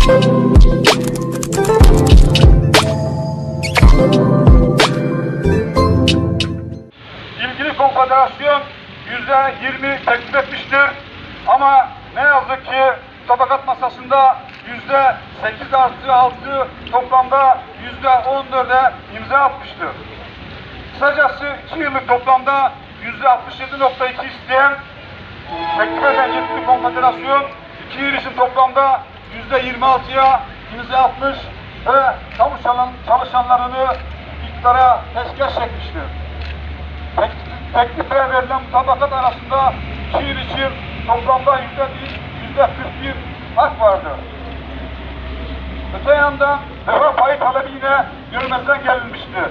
İlgili konfederasyon yüzde yirmi teklif etmiştir. Ama ne yazık ki tabakat masasında yüzde sekiz artı altı toplamda yüzde on dörde imza atmıştır. Kısacası iki yıllık toplamda yüzde altmış yedi nokta iki isteyen teklif eden yetkili konfederasyon iki yıl için toplamda yüzde yirmi altıya imza atmış ve çalan- çalışanlarını iktidara peşkeş çekmiştir. Tek- teklife verilen mutabakat arasında yıl için toplamda yüzde yüzde kırk bir hak vardır. Öte yandan refah payı talebi yine görmezden gelinmiştir.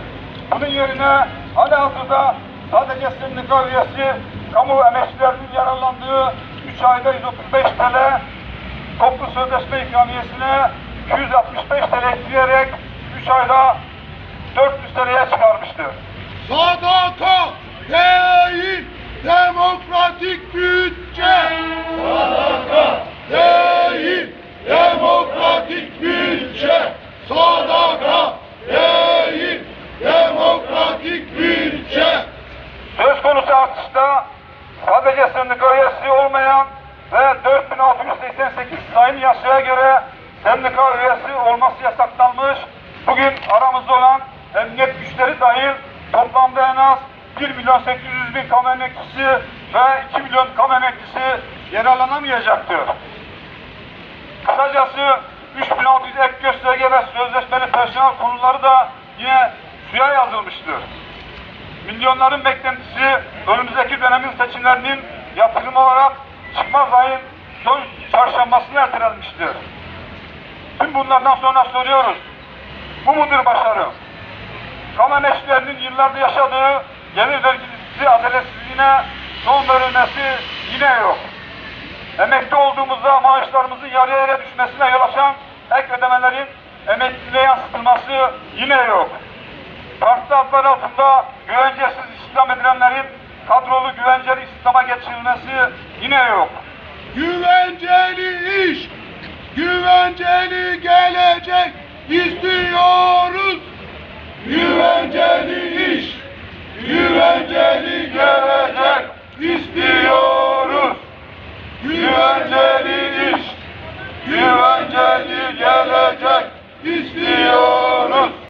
Bunun yerine hali hazırda sadece sendika üyesi kamu emekçilerinin yararlandığı 3 ayda 135 TL toplu sözleşme ikramiyesine 265 TL ekleyerek 3 ayda 400 TL'ye çıkarmıştır. Sadaka değil demokratik bütçe. Sadaka değil demokratik bütçe. Sadaka değil demokratik bütçe. Söz konusu artışta sadece sendika üyesi olmayan ve 4688 sayılı yasaya göre sendika üyesi olması yasaklanmış. Bugün aramızda olan emniyet güçleri dahil toplamda en az 1 milyon 800 bin kamu emekçisi ve 2 milyon kamu emekçisi yararlanamayacaktır. Kısacası 3600 ek gösterge ve sözleşmeli personel konuları da yine suya yazılmıştır. Milyonların beklentisi önümüzdeki dönemin seçimlerinin yatırım olarak çıkmaz ayın son çarşambasına ertelenmiştir. Tüm bunlardan sonra soruyoruz. Bu mudur başarı? Kamu emekçilerinin yıllarda yaşadığı gelir vergisi adaletsizliğine son verilmesi yine yok. Emekli olduğumuzda maaşlarımızın yarıya yere düşmesine yol açan ek ödemelerin emekliliğe yansıtılması yine yok. Farklı adlar altında güvencesiz istihdam edilenlerin kadrolu güvenceli istihdama geçirilmesi yine yok. Güvenceli iş, güvenceli gelecek. Güvenceli